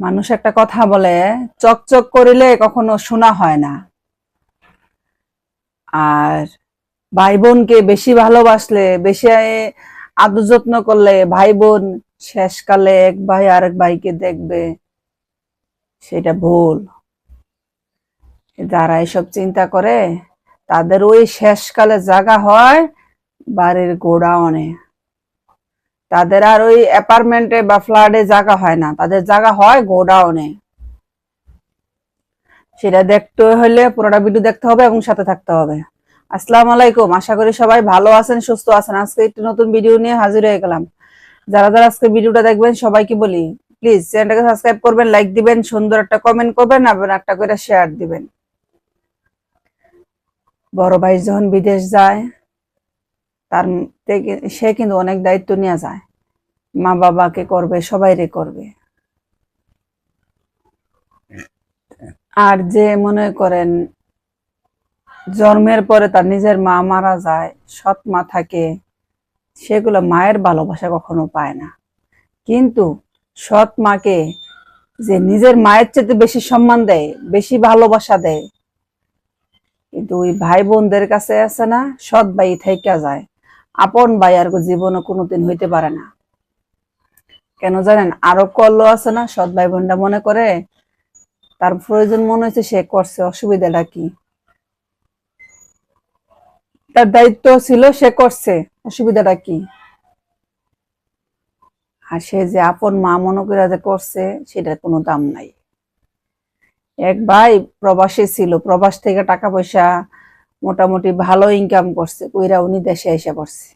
মানুষ একটা কথা বলে, চকচক করিলে কখনো শোনা হয় না। আর ভাই বোনকে বেশি ভালোবাসলে, বেশি আদর যত্ন করলে ভাই বোন শেষকালে এক ভাই আরেক ভাইকে দেখবে, সেটা ভুল। যারা এসব চিন্তা করে তাদের ওই শেষকালে জায়গা হয় বাড়ির গোডাউনে। তাদের আর ওই অ্যাপার্টমেন্টে বা ফ্ল্যাটে জায়গা হয় না। তাদের জায়গা হয় গোডাউনে সেটা দেখতে হলে পুরোটা ভিডিও দেখতে হবে এবং সাথে থাকতে হবে। আসসালামু আলাইকুম। আশা করি সবাই ভালো আছেন, সুস্থ আছেন। আজকে একটি নতুন ভিডিও নিয়ে হাজির হয়ে গেলাম। যারা যারা আজকে ভিডিওটা দেখবেন, সবাইকে বলি প্লিজ চ্যানেলটাকে সাবস্ক্রাইব করবেন লাইক দিবেন, সুন্দর একটা কমেন্ট করবেন এবং একটা করে শেয়ার দিবেন। বড় ভাই যখন বিদেশ যায় তার সে কিন্তু অনেক দায়িত্ব নিয়ে যায়। মা বাবাকে করবে, সবাইরে করবে। আর যে মনে করেন জন্মের পরে তার নিজের মা মারা যায়, সৎ মা থাকে, সেগুলো মায়ের ভালোবাসা কখনো পায় না। কিন্তু সৎ মাকে যে নিজের মায়ের চেয়ে বেশি সম্মান দেয়, বেশি ভালোবাসা দেয়, কিন্তু ওই ভাই বোনদের কাছে আছে না, সৎ ভাই থাইকা যায়। আপন ভাই আর জীবনে কোনোদিন হইতে পারে না। কেন জানেন? আরও কল্লো আছে না, সৎ ভাই বোনটা মনে করে, তার প্রয়োজন মনে হচ্ছে সে করছে, অসুবিধাটা কি? তার দায়িত্ব ছিল সে করছে, অসুবিধাটা কি? আর সে যে আপন মা মনে করে যে করছে, সেটার কোনো দাম নাই। এক ভাই প্রবাসী ছিল, প্রবাস থেকে টাকা পয়সা মোটামুটি ভালো ইনকাম করছে, কইরা উনি দেশে এসে পড়ছে।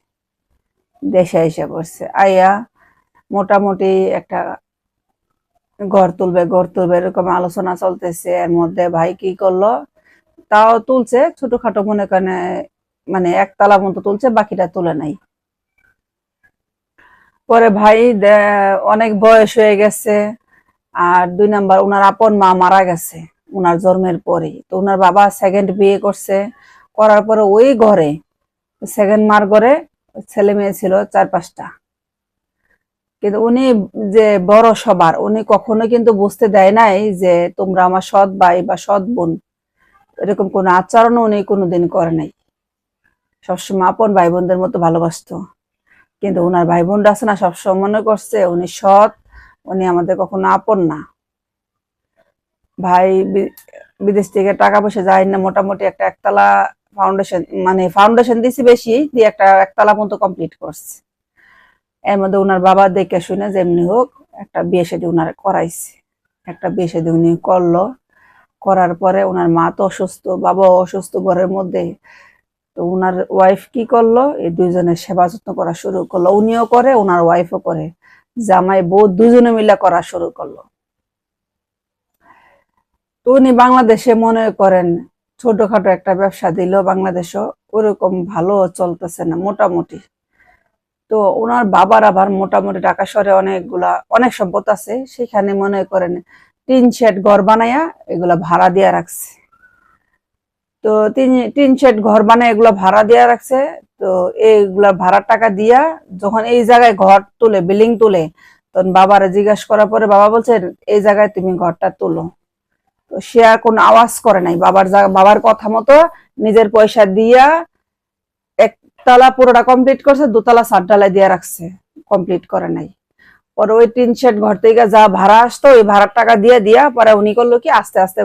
দেশে এসে পড়ছে। আইয়া মোটামুটি একটা ঘর তুলবে ঘর তুলবে, এরকম আলোচনা চলতেছে। এর মধ্যে ভাই কি করল? তাও তুলছে, ছোটখাটো মনে করেন মানে একতলা মতো তুলছে, বাকিটা তুলে নাই। পরে ভাই অনেক বয়স হয়ে গেছে, আর দুই নাম্বার ওনার আপন মা মারা গেছে ওনার জন্মের পরে তো ওনার বাবা সেকেন্ড বিয়ে করছে করার পরে ওই ঘরে সেকেন্ড মার ঘরে ছেলে মেয়ে ছিল চার পাঁচটা। কিন্তু উনি যে বড় সবার, উনি কখনো কিন্তু বুঝতে দেয় নাই যে তোমরা আমার সৎ ভাই বা সৎ বোন। এরকম কোনো আচরণ উনি কোনোদিন করে নাই। সবসময় আপন ভাই বোনদের মতো ভালোবাসতো। কিন্তু ওনার ভাই বোনরা আছে না, সবসময় মনে করছে উনি সৎ, উনি আমাদের কখনো আপন না। ভাই বিদেশ থেকে টাকা পয়সা যায় না, মোটামুটি একটা একতলা ফাউন্ডেশন মানে ফাউন্ডেশন দিছি বেশি, দিয়ে একটা একতলা মতো কমপ্লিট করছে। এর মধ্যে ওনার বাবা দেখে শুনে যেমনি হোক, একটা বিয়ে শাদী ওনার করাইছে। একটা বিয়ে শাদী উনি করল। করার পরে ওনার মা তো অসুস্থ বাবা অসুস্থ ঘরের মধ্যে। তো ওনার ওয়াইফ কি করল? এই দুইজনের সেবা যত্ন করা শুরু করল। উনিও করে ওনার ওয়াইফও করে। জামাই, বউ দুজনে মিলে করা শুরু করল। তো উনি বাংলাদেশে মনে করেন ছোটখাটো একটা ব্যবসা দিল বাংলাদেশও, ওরকম ভালো চলতেছে না মোটামুটি। তো ওনার বাবার আবার মোটামুটি ঢাকা শহরে অনেকগুলা, অনেক সম্পদ আছে, সেখানে মনে করেন টিন শেড ঘর বানাইয়া এগুলা ভাড়া দিয়া রাখছে। তো তিন, টিন শেড ঘর বানায় এগুলা ভাড়া দিয়া রাখছে, তো এইগুলা ভাড়ার টাকা দিয়া যখন এই জায়গায় ঘর তুলে, বিল্ডিং তুলে, তখন বাবারা জিজ্ঞাসা করার পরে বাবা বলছে, এই জায়গায় তুমি ঘরটা তুলো। তো সে আর কোনো আওয়াজ করে নাই। বাবার বাবার কথা মতো নিজের পয়সা দিয়া একতলা পুরোটা কমপ্লিট করছে, দুতলা ডালাই দিয়ে রাখছে। কমপ্লিট করে নাই। পরে ওই টিন শেড ঘর থেকে যা ভাড়া আসতো, ওই ভাড়ার টাকা দিয়ে দিয়া পরে উনি করল কি, আস্তে আস্তে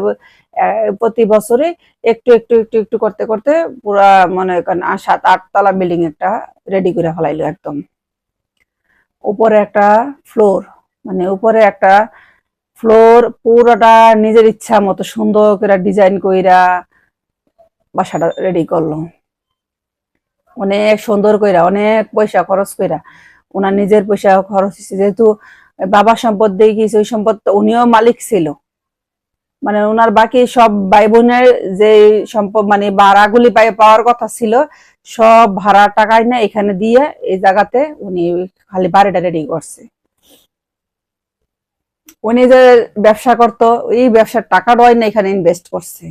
প্রতি বছরে একটু একটু একটু একটু করতে করতে পুরা মনে করেন সাত, আট তলা বিল্ডিং একটা রেডি করে ফেলাইলো একদম। উপরে একটা ফ্লোর মানে উপরে একটা ফ্লোর পুরোটা নিজের ইচ্ছা মতো সুন্দর করে ডিজাইন কইরা বাসাটা রেডি করল অনেক সুন্দর কইরা, অনেক পয়সা খরচ কইরা। ওনার নিজের পয়সা খরচ হয়েছে যেহেতু বাবা সম্পদ দিয়ে গিয়েছে, ওই সম্পদ উনিও মালিক ছিল। মানে ওনার বাকি সব ভাই বোনের যে সম্পদ মানে ভাড়াগুলি পাওয়ার কথা ছিল, সব ভাড়া টাকায় না এখানে দিয়ে এই জায়গাতে উনি খালি বাড়িটা রেডি করছে। উনি যে ব্যবসা করতো, এই ব্যবসার টাকাটাই না এখানে ইনভেস্ট করছে।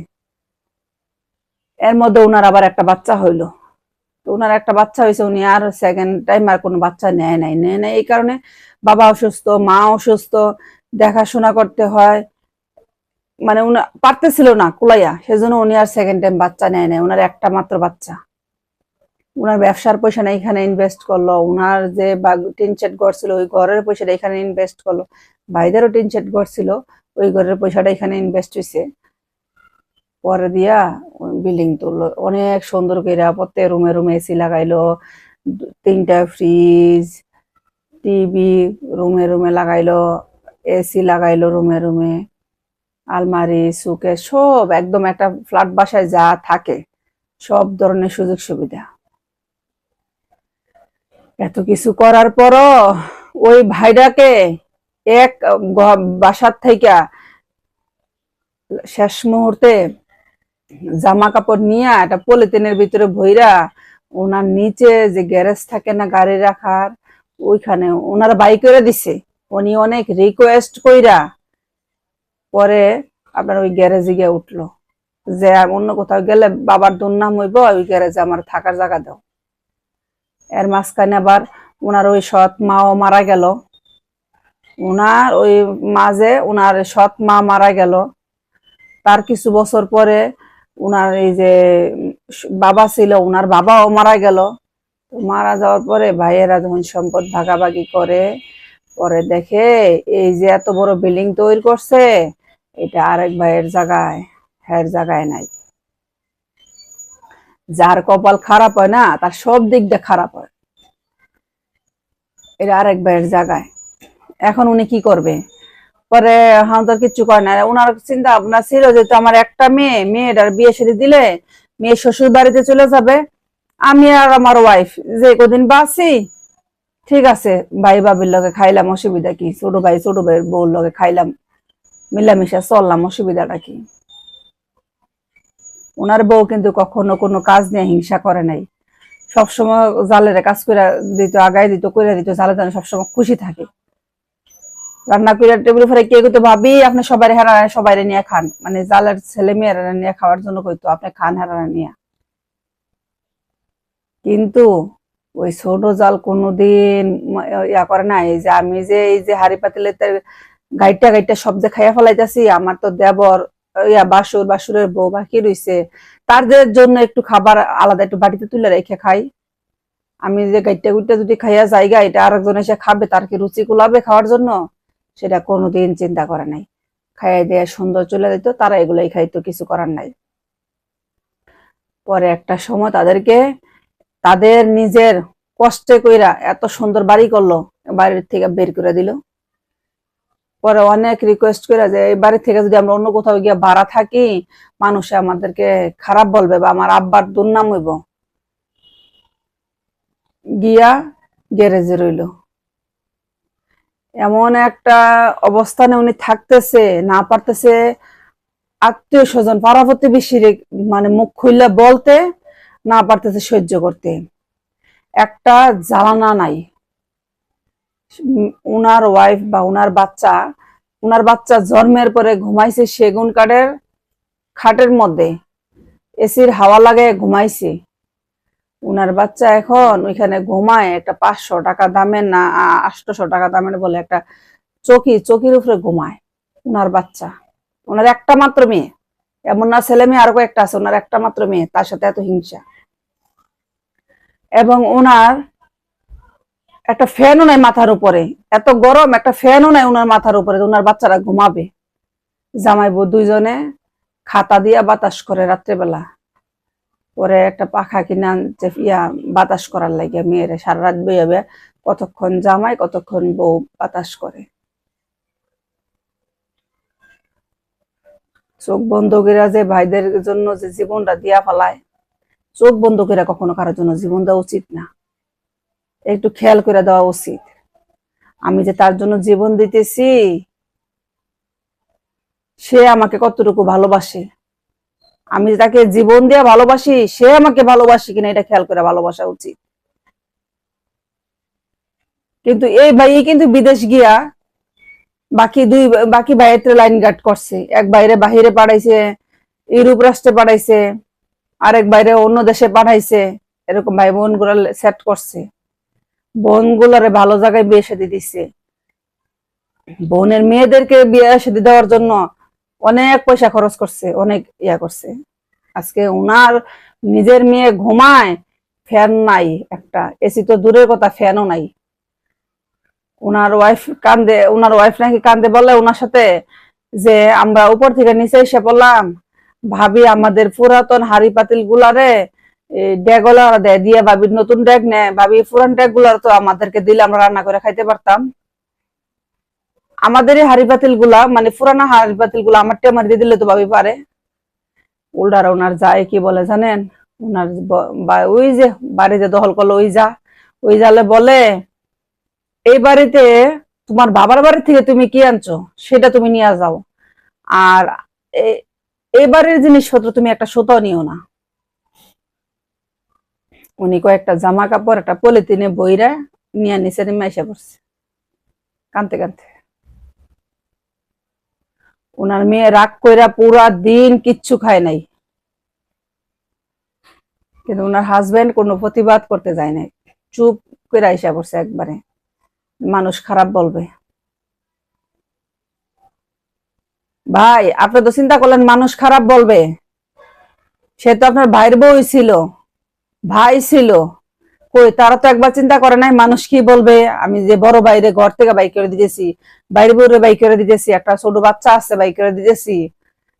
এর মধ্যে ওনার আবার একটা বাচ্চা হইল। তো একটা বাচ্চা হয়েছে উনি আর সেকেন্ড টাইম আর কোনো বাচ্চা নেয় নাই। নেয় নাই এই কারণে বাবা অসুস্থ, মা অসুস্থ, দেখাশোনা করতে হয়। মানে উনি পারতেছিল না কুলাইয়া, সেজন্য উনি আর সেকেন্ড টাইম বাচ্চা নেয় নাই। ওনার একটা মাত্র বাচ্চা। উনার ব্যবসার পয়সা না এখানে ইনভেস্ট করল। উনার যে টিন সেট ঘর ছিল, ওই ঘরের পয়সাটা এখানে ইনভেস্ট করল। ভাইদেরও টিন সেট ঘর ছিল, ওই ঘরের পয়সাটা এখানে ইনভেস্ট হয়েছে পরে দিয়া বিল্ডিং তুললো। অনেক সুন্দর করে প্রত্যেক রুমে রুমে এসি লাগাইলো, তিনটা ফ্রিজ টিভি রুমে রুমে লাগাইলো এসি লাগাইলো রুমে রুমে আলমারি সুকে সব একদম একটা ফ্ল্যাট বাসায় যা থাকে, সব ধরনের সুযোগ সুবিধা এত কিছু করার পরও ওই ভাইটাকে এক বাসার থেকে শেষ মুহূর্তে জামা কাপড় নিয়ে একটা পলিথিনের ভিতরে ভইরা ওনার নিচে যে গ্যারেজ থাকে না গাড়ি রাখার, ওইখানে ওনার বাই করে দিছে। উনি অনেক রিকোয়েস্ট কইরা পরে আপনার ওই গ্যারেজে গিয়ে উঠল। যে অন্য কোথাও গেলে বাবার দুর্নাম হইব, ওই গ্যারেজে আমার থাকার জায়গা দাও। এর মাঝখানে আবার ওনার ওই সৎ মাও মারা গেল। ওনার ওই মাঝে ওনার সৎ মা মারা গেল। তার কিছু বছর পরে উনার এই যে বাবা ছিল, উনার বাবাও মারা গেল। মারা যাওয়ার পরে ভাইয়েরা যখন সম্পদ ভাগাভাগি করে, পরে দেখে এই যে এত বড় বিল্ডিং তৈরি করছে, এটা আরেক ভাইয়ের জায়গায় হ্যার জায়গায় নাই। যার কপাল খারাপ হয় না, তার সব দিক দিয়ে খারাপ হয়। এটা আরেক ভাইয়ের জায়গায়। এখন উনি কি করবে? পরে তো কিছু করে না। ওনার চিন্তা ভাবনা ছিল যেহেতু আমার একটা মেয়ে, মেয়েটার বিয়ে সেরে দিলে মেয়ে শ্বশুর বাড়িতে চলে যাবে। আমি আর আমার ওয়াইফ যে কদিন বাঁচি, ঠিক আছে, ভাই বাবির লগে খাইলাম, অসুবিধা কি? ছোট ভাই, ছোট ভাইয়ের বউর লগে খাইলাম, মিলামিশা চললাম, অসুবিধাটা কি? ওনার বউ কিন্তু কখনো কোনো কাজ নিয়ে হিংসা করে নাই। সবসময় জালের কাজ করে দিত, আগায় দিত করে দিত, জালে জালে সবসময় খুশি থাকে। রান্না করে টেবিল উপরে কে কইতো, ভাবি, আপনি সবাই হেরা সবাই নিয়ে খান। মানে জালের ছেলে মেয়েরা নিয়ে খাওয়ার জন্য কইতো, আপনি খান হেরা নিয়ে। কিন্তু ওই ছোট জাল কোনোদিন ইয়া করে না এই যে আমি যে, এই যে হাড়ি পাতিলে গাইটা গাইটা সব যে খাইয়া ফেলাইতেছি, আমার তো দেবর বাসুর, বাসুরের বউ বাকি রইছে, তাদের জন্য একটু খাবার আলাদা একটু বাড়িতে তুলে রেখে খাই। আমি যে গাইটা গুইটা যদি খাইয়া জায়গা এটা আরেকজন এসে খাবে, তার কি রুচি কুলাবে খাওয়ার জন্য? সেটা কোনোদিন চিন্তা করে নাই। খাইয়ে দিয়ে সুন্দর চলে যেত তারা এগুলাই খাইতো, কিছু করার নাই। পরে একটা সময় তাদেরকে, তাদের নিজের কষ্টে কইরা এত সুন্দর বাড়ি করল, বাড়ির থেকে বের করে দিল। পরে অনেক রিকোয়েস্ট করে যে, এই বাড়ি থেকে যদি আমরা অন্য কোথাও গিয়ে ভাড়া থাকি, মানুষে আমাদেরকে খারাপ বলবে বা আমার আব্বার দুর্নাম হইব। গিয়া গ্যারেজে রইল। এমন একটা অবস্থানে উনি থাকতেছে, না পারতেছে আত্মীয় স্বজন, পাড়া প্রতিবেশীর মানে মুখ খুললে বলতে, না পারতেছে সহ্য করতে। একটা জ্বালানা নাই। উনার ওয়াইফ বা উনার বাচ্চা উনার বাচ্চা জন্মের পরে ঘুমাইছে সেগুন কাঠের খাটের মধ্যে। এসির হাওয়া লাগে ঘুমাইছে। উনার বাচ্চা এখন ওইখানে ঘুমায়, একটা পাঁচশো টাকা দামের না আটশো টাকা দামের বলে একটা চকি, চকির উপরে ঘুমায় উনার বাচ্চা। ওনার একটা মাত্র মেয়ে। এমন না ছেলে মেয়ে, আরও কয়েকটা আছে ওনার একটা মাত্র মেয়ে, তার সাথে এত হিংসা। এবং ওনার একটা ফ্যানও নাই মাথার উপরে। এত গরম, একটা ফ্যানও নাই ওনার মাথার উপরে ওনার বাচ্চারা ঘুমাবে। জামাই বউ দুইজনে খাতা দিয়া বাতাস করে রাত্রেবেলা। পরে একটা পাখা কিনা আনছে ইয়া বাতাস করার লাগে মেয়েরা সারা রাত বইয়াবে কতক্ষণ জামাই, কতক্ষণ বউ বাতাস করে। চোখ বন্ধ করে যে ভাইদের জন্য যে জীবনটা দিয়া ফেলায়, চোখ বন্ধ করে কখনো কারোর জন্য জীবন দেওয়া উচিত না। একটু খেয়াল করে দেওয়া উচিত। আমি যে তার জন্য জীবন দিতেছি, সে আমাকে কতটুকু ভালোবাসে। আমি তাকে জীবন দিয়ে ভালোবাসি, সে আমাকে ভালোবাসে কিনা এটা খেয়াল করে ভালোবাসা উচিত। কিন্তু এই ভাই কিন্তু বিদেশ গিয়া বাকি দুই, বাকি ভাইয়ের লাইন গার্ড করছে। এক বাইরে বাহিরে পাঠাইছে, ইউরোপ রাষ্ট্রে পাঠাইছে, আরেক বাইরে অন্য দেশে পাঠাইছে, এরকম ভাই বোনগুলা সেট করছে। বোন গুলারে ভালো জায়গায় বিয়ে সাথে দিচ্ছে বোনের মেয়েদেরকে বিয়ে সাথে দেওয়ার জন্য অনেক পয়সা খরচ করছে, অনেক ইয়া করছে। আজকে ওনার নিজের মেয়ে ঘুমায়, ফ্যান নাই একটা। এসি তো দূরের কথা, ফ্যানও নাই। ওনার ওয়াইফ কান্দে ওনার ওয়াইফ নাকি কান্দে বলে ওনার সাথে যে, আমরা উপর থেকে নিচে এসে পড়লাম। ভাবি আমাদের পুরাতন হাড়ি পাতিল গুলারে দেয়, দিয়ে ভাবির নতুন ড্যাগ নেয়, ভাবি পুরান তো আমাদেরকে দিলে আমরা রান্না করে খাইতে পারতাম। আমাদের হাড়ি পাতিলগুলা মানে হাড়ি পাতিলগুলা আমার টেমার দিয়ে দিলে তো ভাবি পারে। ওনার যায়, কি বলে জানেন? ওনার ওই যে বাড়িতে দখল করল, ওই যা, ওই জালে বলে, এই বাড়িতে তোমার বাবার বাড়ি থেকে তুমি কি আনছো? সেটা তুমি নিয়ে যাও। আর এই বাড়ির জিনিসপত্র তুমি একটা সুতাও নিও না। উনি কয়েকটা জামা কাপড়, একটা পলিথিনে বইরা নিয়ে নিচে নেমে এসে পড়ছে। কানতে কানতে। ওনার মেয়ে রাগ কইরা পুরা দিন কিচ্ছু খায় নাই। কিন্তু ওনার হাজবেন্ড কোনো প্রতিবাদ করতে যায় নাই। চুপ করে এসে পড়ছে একবারে। মানুষ খারাপ বলবে। ভাই, আপনি তো চিন্তা করলেন মানুষ খারাপ বলবে। সে তো আপনার ভাইয়ের বই ছিল। ভাই ছিল। কই, তারা তো একবার চিন্তা করে নাই, মানুষ কি বলবে? আমি যে বড় বাইরে ঘর থেকে বাইক করে দিতেছি, বাইরে বউরে বাইক করে দিতেছি, একটা ছোট বাচ্চা আছে বাইক করে দিতেছি,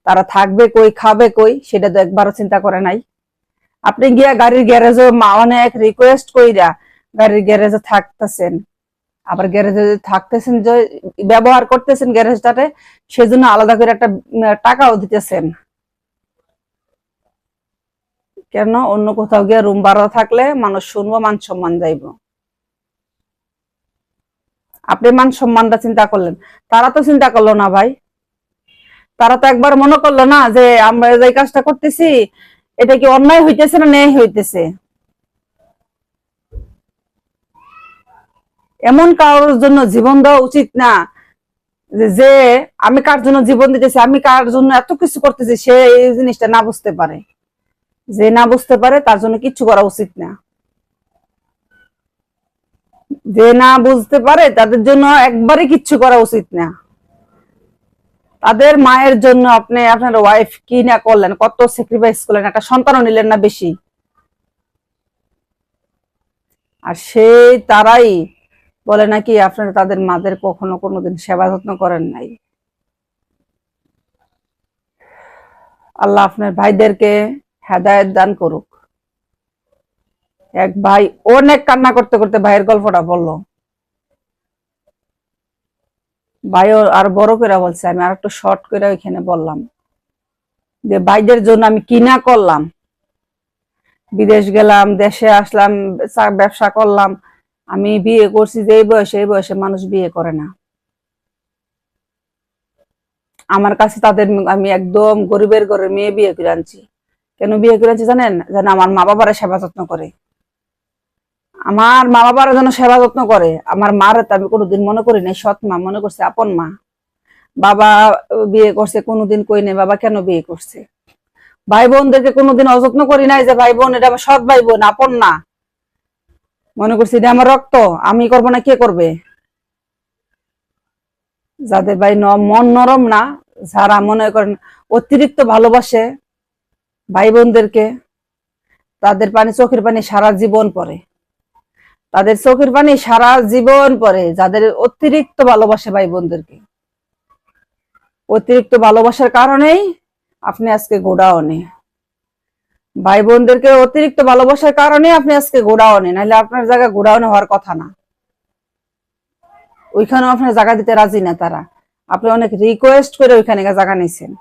তারা থাকবে কই, খাবে কই, সেটা তো একবারও চিন্তা করে নাই। আপনি গিয়া গাড়ির গ্যারেজে অনেক রিকোয়েস্ট কইরা গাড়ির গ্যারেজে থাকতেছেন। আবার গ্যারেজে থাকতেছেন যে, ব্যবহার করতেছেন গ্যারেজটাতে, সেজন্য আলাদা করে একটা টাকাও দিতেছেন। কেন অন্য কোথাও গিয়ে রুম ভাড়া থাকলে মানুষ শুনব, মান সম্মান যাইব? আপনি মান সম্মানটা চিন্তা করলেন। তারা তো চিন্তা করল না ভাই। তারা তো একবার মনে করল না যে আমরা যে কাজটা করতেছি, এটা কি অন্যায় হইতেছে না ন্যায় হইতেছে? এমন কারোর জন্য জীবন দেওয়া উচিত না যে- যে আমি কার জন্য জীবন দিতেছি, আমি কার জন্য এত কিছু করতেছি, সে এই জিনিসটা না বুঝতে পারে। যে না বুঝতে পারে, তার জন্য কিচ্ছু করা উচিত না। যে না বুঝতে পারে, তাদের জন্য একবারে কিচ্ছু করা উচিত না। তাদের মায়ের জন্য আপনি আপনার ওয়াইফ কি না করলেন, কত স্যাক্রিফাইস করলেন, একটা সন্তানও নিলেন না বেশি। আর সেই তারাই বলে নাকি আপনারা তাদের মাদের কখনো কোনোদিন সেবা যত্ন করেন নাই। আল্লাহ আপনার ভাইদেরকে হেদায়েত দান করুক। এক ভাই অনেক কান্না করতে করতে ভাইয়ের গল্পটা বলল। ভাই আর বড় করে বলছে, আমি আর একটু শর্ট করে ওইখানে বললাম যে, ভাইদের জন্য আমি কিনা করলাম? বিদেশ গেলাম, দেশে আসলাম ব্যবসা করলাম, আমি বিয়ে করছি যে এই বয়সে এই বয়সে মানুষ বিয়ে করে না। আমার কাছে তাদের আমি একদম গরিবের ঘরের মেয়ে বিয়ে করে আনছি। কেন বিয়ে করে আনছি জানেন? যেন আমার মা বাবারা সেবা যত্ন করে। আমার মা বাবারা যেন সেবা যত্ন করে। আমার মার তো আমি কোনোদিন মনে করি নাই, সৎ মা, মনে করছে আপন মা। বাবা বিয়ে করছে, কোনোদিন কই নাই, বাবা কেন বিয়ে করছে? ভাই বোনদেরকে কোনোদিন অযত্ন করি নাই যে ভাই বোন এটা আমার সৎ ভাই বোন আপন না। মনে করছি এটা আমার রক্ত, আমি করব না, কে করবে? যাদের ভাই মন নরম না, যারা মনে করেন অতিরিক্ত ভালোবাসে ভাই বোনদেরকে তাদের পানি, চোখের পানি সারা জীবন পরে। তাদের চোখের পানি সারা জীবন পরে, যাদের অতিরিক্ত ভালোবাসে ভাই বোনদেরকে অতিরিক্ত ভালোবাসার কারণেই আপনি আজকে গোডাউনে। ভাই বোনদেরকে অতিরিক্ত ভালোবাসার কারণে আপনি আজকে গোডাউনে, নাহলে আপনার জায়গা গোডাউনে হওয়ার কথা না। ওইখানেও আপনার জায়গা দিতে রাজি না তারা। আপনি অনেক রিকোয়েস্ট করে ওইখানে জায়গা নিছেন।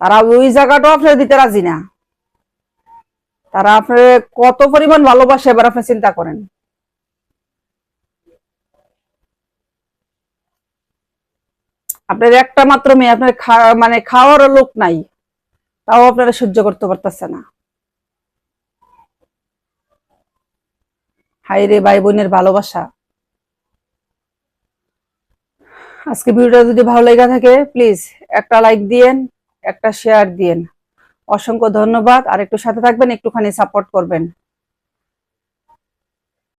তারা ওই জায়গাটাও আপনার দিতে রাজি না। তারা আপনার কত পরিমাণ ভালোবাসে এবার আপনি চিন্তা করেন। আপনার একটা মাত্র মেয়ে, আপনার মানে খাওয়ার লোক নাই। তাও আপনারা সহ্য করতে পারতেছে না। হাই রে ভাই বোনের ভালোবাসা। আজকে ভিডিওটা যদি ভালো লেগে থাকে প্লিজ একটা লাইক দিয়েন। একটা শেয়ার দিয়েন। অসংখ্য ধন্যবাদ। আর একটু সাথে থাকবেন একটুখানি সাপোর্ট করবেন।